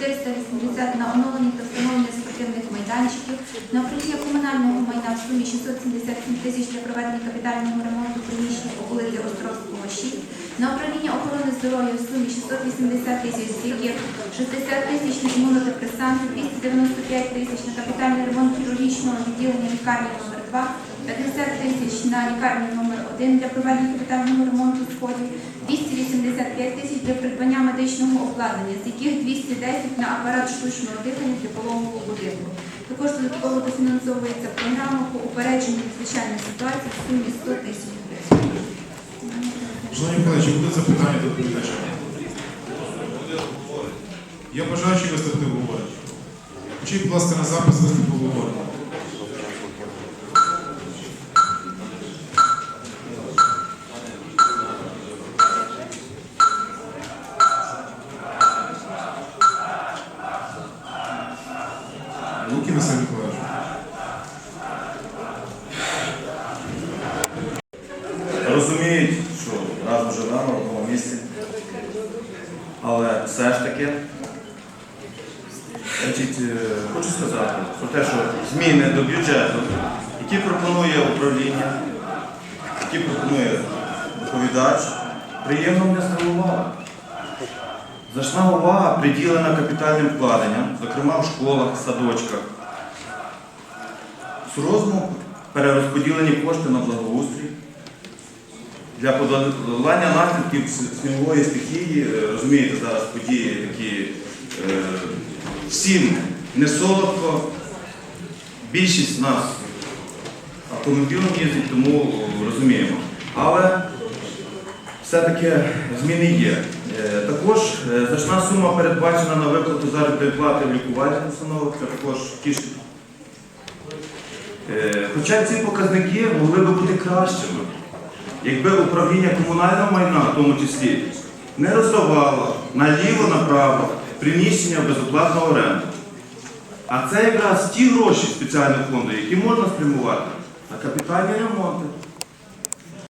480 на оновлення та встановлення спортивних майданчиків, на управління комунального майна в сумі 677 тисяч для проведення капітального ремонту приміщень по вулиці Островського 6, на управління охорони здоров'я в сумі 680 тисяч, з яких 60 тисяч на імунодепресанти, 295 тисяч на капітальний ремонт хірургічного відділення лікарні номер 2 50 тисяч на лікарню номер 1 для проведення капітального ремонту сходів, 285 тисяч для придбання медичного обладнання, з яких 210 на апарат штучного дихання для пологового будинку. Також додатково дофінансовується програма по упередженню надзвичайних ситуацій в сумі 100 тисяч гривень. Шановні колеги, будуть запитання до доповідача? Я бажаючи виступити в обговоренні. Включіть, будь ласка, на запис виступу в обговоренні. Лукін Василь Миколаївич. розуміють, що разом живемо в одному місці. Але все ж таки, значить, е, хочу сказати про те, що зміни до бюджету, які пропонує управління, які пропонує доповідач, приємно мене здивували. Значна увага приділена капітальним вкладенням, зокрема в школах, садочках. З перерозподілені кошти на благоустрій, для подолання наслідків снігової стихії, е, розумієте, зараз події такі е, всім не солодко. Більшість нас автомобілем їздить, тому е, розуміємо. Але все-таки зміни є. Також е, значна сума передбачена на виплату заробітної плати в лікувальних установах, це також тішить. Е, Хоча ці показники могли би бути кращими якби управління комунального майна, в тому числі, не роздавало наліво-направо приміщення безоплатного оренду. А це якраз ті гроші спеціального фонду, які можна спрямувати на капітальні ремонти,